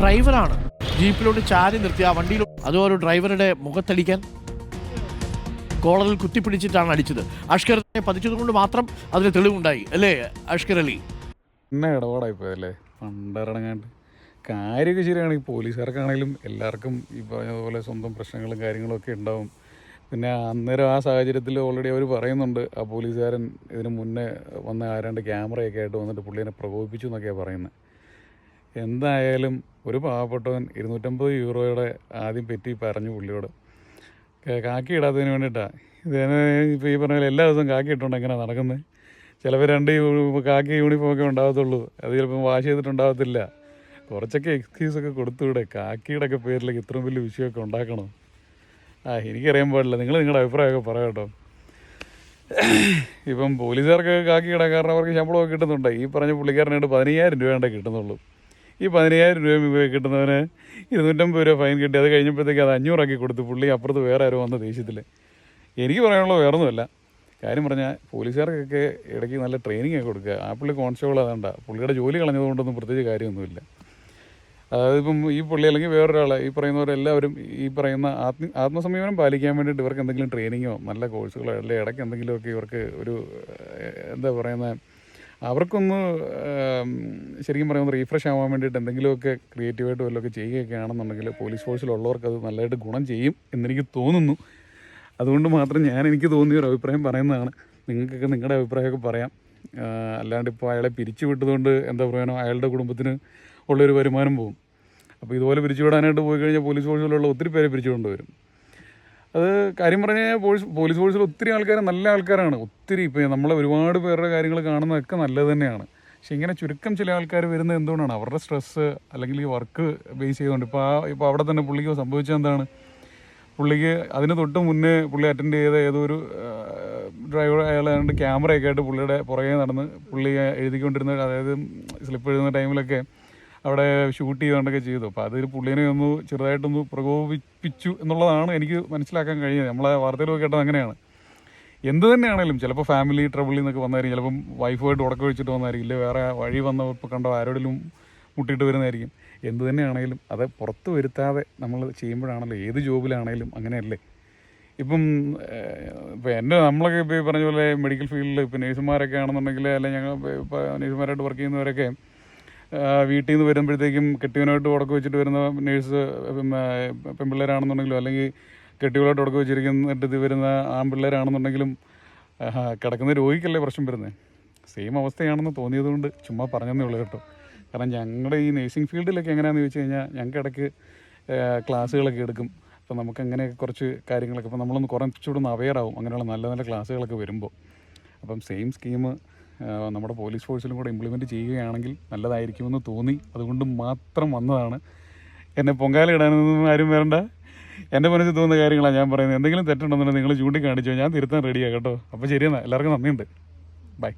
ഡ്രൈവറാണ്. ജീപ്പിലോട്ട് ചാരി നിർത്തി ആ വണ്ടിയിൽ. അതോ ഒരു ഡ്രൈവറുടെ മുഖത്തടിക്കാൻ കോളറിൽ കുത്തിപ്പിടിച്ചിട്ടാണ് അടിച്ചത്. അഷ്കറിനെ പതിച്ചത് കൊണ്ട് മാത്രം അതിന് തെളിവുണ്ടായി. അല്ലേ അഷ്കർ അലി? എന്നെ ഇടപാടായി പോയല്ലേ പണ്ടിറങ്ങാണ്ട് കാര്യമൊക്കെ ശരിയാണ്. ഈ പോലീസുകാർക്കാണെങ്കിലും എല്ലാവർക്കും ഈ പറഞ്ഞതുപോലെ സ്വന്തം പ്രശ്നങ്ങളും കാര്യങ്ങളും ഒക്കെ ഉണ്ടാവും. പിന്നെ അന്നേരം ആ സാഹചര്യത്തിൽ ഓൾറെഡി അവർ പറയുന്നുണ്ട് ആ പോലീസുകാരൻ ഇതിന് മുന്നേ വന്ന ആരാണ്ട് ക്യാമറയൊക്കെ ആയിട്ട് വന്നിട്ട് പുള്ളിനെ പ്രകോപിപ്പിച്ചു എന്നൊക്കെയാണ് പറയുന്നത് എന്തായാലും ഒരു പാവപ്പെട്ടവൻ ഇരുന്നൂറ്റമ്പത് യൂറോയുടെ ആദ്യം പെറ്റി പറഞ്ഞു പുള്ളിയോട്. കാക്കി ഇടാത്തതിന് വേണ്ടിയിട്ടാണ് ഇതിന് ഇപ്പോൾ ഈ പറഞ്ഞ പോലെ എല്ലാ ദിവസവും കാക്കി ഇട്ടുകൊണ്ട് എങ്ങനെയാണ് നടക്കുന്നത് ചിലപ്പോൾ രണ്ട് കാക്കി യൂണിഫോം ഒക്കെ ഉണ്ടാകത്തുള്ളൂ അത് ചിലപ്പോൾ വാഷ് ചെയ്തിട്ടുണ്ടാകത്തില്ല കുറച്ചൊക്കെ എക്സ്ക്യൂസൊക്കെ കൊടുത്തുവിടെ കാക്കിയുടെ ഒക്കെ പേരിലേക്ക് ഇത്രയും വലിയ വിഷയമൊക്കെ ഉണ്ടാക്കണം? ആ എനിക്കറിയാൻ പാടില്ല. നിങ്ങൾ നിങ്ങളുടെ അഭിപ്രായമൊക്കെ പറയാം കേട്ടോ. ഇപ്പം പോലീസുകാർക്ക് കാക്കി കിടാൻ കാരണം അവർക്ക് ശമ്പളമൊക്കെ കിട്ടുന്നുണ്ട്. ഈ പറഞ്ഞ പുള്ളിക്കാരനായിട്ട് പതിനയ്യായിരം രൂപ വേണ്ടേ കിട്ടുന്നുള്ളൂ. ഈ പതിനയ്യായിരം രൂപ കിട്ടുന്നവന് ഇരുന്നൂറ്റമ്പത് രൂപ ഫൈൻ കിട്ടി. അത് കഴിഞ്ഞപ്പോഴത്തേക്ക് അത് അഞ്ഞൂറാക്കി കൊടുത്തു പുള്ളി അപ്പുറത്ത് വേറെ ആരോ വന്ന ദേഷ്യത്തിൽ എനിക്ക് പറയാനുള്ളത് വേറൊന്നുമല്ല. കാര്യം പറഞ്ഞാൽ പോലീസുകാർക്കൊക്കെ ഇടയ്ക്ക് നല്ല ട്രെയിനിങ് ഒക്കെ കൊടുക്കുക. ആ പുള്ളി കോൺസ്റ്റബിൾ അതാണ്ട പുള്ളിയുടെ ജോലി കളഞ്ഞതുകൊണ്ടൊന്നും പ്രത്യേകിച്ച് കാര്യമൊന്നുമില്ല. അതായത് ഇപ്പം ഈ പുള്ളി അല്ലെങ്കിൽ വേറൊരാളെ ഈ പറയുന്നവരെല്ലാവരും ഈ പറയുന്ന ആത്മ ആത്മസംയമനം പാലിക്കാൻ വേണ്ടിയിട്ട് ഇവർക്ക് എന്തെങ്കിലും ട്രെയിനിങ്ങോ നല്ല കോഴ്സുകളോ അല്ലെങ്കിൽ ഇടയ്ക്ക് എന്തെങ്കിലുമൊക്കെ ഇവർക്ക് ഒരു എന്താ പറയുന്നത് അവർക്കൊന്ന് ശരിക്കും പറയുന്നത് റീഫ്രഷ് ആവാൻ വേണ്ടിയിട്ട് എന്തെങ്കിലുമൊക്കെ ക്രിയേറ്റീവായിട്ട് വല്ലതൊക്കെ ചെയ്യുകയൊക്കെ ആണെന്നുണ്ടെങ്കിൽ പോലീസ് ഫോഴ്സിലുള്ളവർക്ക് അത് നല്ലതായിട്ട് ഗുണം ചെയ്യും എന്നെനിക്ക് തോന്നുന്നു. അതുകൊണ്ട് മാത്രം ഞാൻ എനിക്ക് തോന്നിയ ഒരു അഭിപ്രായം പറയുന്നതാണ്. നിങ്ങൾക്കൊക്കെ നിങ്ങളുടെ അഭിപ്രായമൊക്കെ പറയാം. അല്ലാണ്ട് ഇപ്പോൾ അയാളെ പിരിച്ചു വിട്ടതുകൊണ്ട് എന്താ പറയുക അയാളുടെ കുടുംബത്തിന് ഉള്ളൊരു വരുമാനം പോകും അപ്പോൾ ഇതുപോലെ പിരിച്ചു വിടാനായിട്ട് പോയി കഴിഞ്ഞാൽ പോലീസ് ഫോഴ്സിലുള്ള ഒത്തിരി പേരെ പിരിച്ചുകൊണ്ട് വരും അത് കാര്യം പറഞ്ഞു കഴിഞ്ഞാൽ പോലീസ് പോലീസ് ഫോഴ്സിൽ ഒത്തിരി ആൾക്കാർ നല്ല ആൾക്കാരാണ്. ഒത്തിരി ഇപ്പോൾ നമ്മളെ ഒരുപാട് പേരുടെ കാര്യങ്ങൾ കാണുന്നതൊക്കെ നല്ലത് തന്നെയാണ്. പക്ഷെ ഇങ്ങനെ ചുരുക്കം ചില ആൾക്കാർ വരുന്നത് എന്തുകൊണ്ടാണ്? അവരുടെ സ്ട്രെസ്സ് അല്ലെങ്കിൽ വർക്ക് ബേസ് ചെയ്തുകൊണ്ട്. ഇപ്പോൾ ആ ഇപ്പോൾ അവിടെ തന്നെ പുള്ളിക്ക് സംഭവിച്ചത് എന്താണ്? പുള്ളിക്ക് അതിന് തൊട്ട് മുന്നേ പുള്ളി അറ്റൻഡ് ചെയ്ത ഏതോ ഒരു ഡ്രൈവർ അയാൾ ഏതാണ്ട് ക്യാമറയൊക്കെ ആയിട്ട് പുള്ളിയുടെ പുറകെ നടന്ന് പുള്ളി എഴുതിക്കൊണ്ടിരുന്ന അതായത് സ്ലിപ്പ് എഴുതുന്ന ടൈമിലൊക്കെ അവിടെ ഷൂട്ട് ചെയ്യാണ്ടൊക്കെ ചെയ്തു. അപ്പോൾ അതിൽ പുള്ളിനെ ഒന്ന് ചെറുതായിട്ടൊന്ന് പ്രകോപിപ്പിച്ചു എന്നുള്ളതാണ് എനിക്ക് മനസ്സിലാക്കാൻ കഴിയുന്നത് നമ്മളെ വാർത്തയിലൊക്കെ കേട്ടത് അങ്ങനെയാണ്. എന്ത് തന്നെയാണേലും ചിലപ്പോൾ ഫാമിലി ട്രബിളിൽ നിന്നൊക്കെ വന്നായിരിക്കും. ചിലപ്പം വൈഫുമായിട്ട് ഉടക്കം വെച്ചിട്ട് വന്നായിരിക്കും. ഇല്ല വേറെ വഴി വന്നപ്പോൾ കണ്ടോ ആരോടെങ്കിലും മുട്ടിയിട്ട് വരുന്നതായിരിക്കും. എന്ത് തന്നെയാണേലും അത് പുറത്ത് വരുത്താതെ നമ്മൾ ചെയ്യുമ്പോഴാണല്ലോ ഏത് ജോബിലാണേലും അങ്ങനെയല്ലേ. ഇപ്പം ഇപ്പം എന്റെ നമ്മളൊക്കെ ഇപ്പോൾ ഈ പറഞ്ഞ പോലെ മെഡിക്കൽ ഫീൽഡിൽ ഇപ്പോൾ നേഴ്സുമാരൊക്കെ ആണെന്നുണ്ടെങ്കിൽ അല്ലെങ്കിൽ ഞങ്ങൾ ഇപ്പോൾ നേഴ്സുമാരായിട്ട് വർക്ക് ചെയ്യുന്നവരൊക്കെ വീട്ടിൽ നിന്ന് വരുമ്പോഴത്തേക്കും കെട്ടിയവനായിട്ട് ഉടക്കം വെച്ചിട്ട് വരുന്ന നേഴ്സ് പെൺപിള്ളേരാണെന്നുണ്ടെങ്കിലും അല്ലെങ്കിൽ കെട്ടികളായിട്ട് ഉടക്കം വെച്ചിരിക്കുന്നിട്ട് വരുന്ന ആൺപിള്ളേരാണെന്നുണ്ടെങ്കിലും കിടക്കുന്ന രോഗിക്കല്ലേ പ്രശ്നം വരുന്നത് സെയിം അവസ്ഥയാണെന്ന് തോന്നിയതുകൊണ്ട് ചുമ്മാ പറഞ്ഞതേ ഉള്ളൂ കേട്ടോ. കാരണം ഞങ്ങളുടെ ഈ നേഴ്സിംഗ് ഫീൽഡിലൊക്കെ എങ്ങനെയാണെന്ന് ചോദിച്ചു കഴിഞ്ഞാൽ ഞങ്ങൾക്ക് ഇടയ്ക്ക് ക്ലാസ്സുകളൊക്കെ എടുക്കും. അപ്പോൾ നമുക്ക് അങ്ങനെയൊക്കെ കുറച്ച് കാര്യങ്ങളൊക്കെ അപ്പോൾ നമ്മളൊന്ന് കുറച്ചുകൂടെ ഒന്ന് അവെയർ ആവും അങ്ങനെയുള്ള നല്ല നല്ല ക്ലാസ്സുകളൊക്കെ വരുമ്പോൾ അപ്പം സെയിം സ്കീം നമ്മുടെ പോലീസ് ഫോഴ്സിലും കൂടെ ഇംപ്ലിമെന്റ് ചെയ്യുകയാണെങ്കിൽ നല്ലതായിരിക്കുമെന്ന് തോന്നി. അതുകൊണ്ട് മാത്രം വന്നതാണ്. എന്നെ പൊങ്കാല ഇടാനൊന്നും ആരും വരണ്ട. എന്റെ മനസ്സിൽ തോന്നുന്ന കാര്യങ്ങളാണ് ഞാൻ പറയുന്നത്. എന്തെങ്കിലും തെറ്റുണ്ടെന്നുണ്ടെങ്കിൽ നിങ്ങൾ ചൂണ്ടിക്കാണിച്ചോ. ഞാൻ തിരുത്താൻ റെഡിയാണ് കേട്ടോ. അപ്പോൾ ശരിയെന്നാ. എല്ലാവർക്കും നന്ദിയുണ്ട്. ബൈ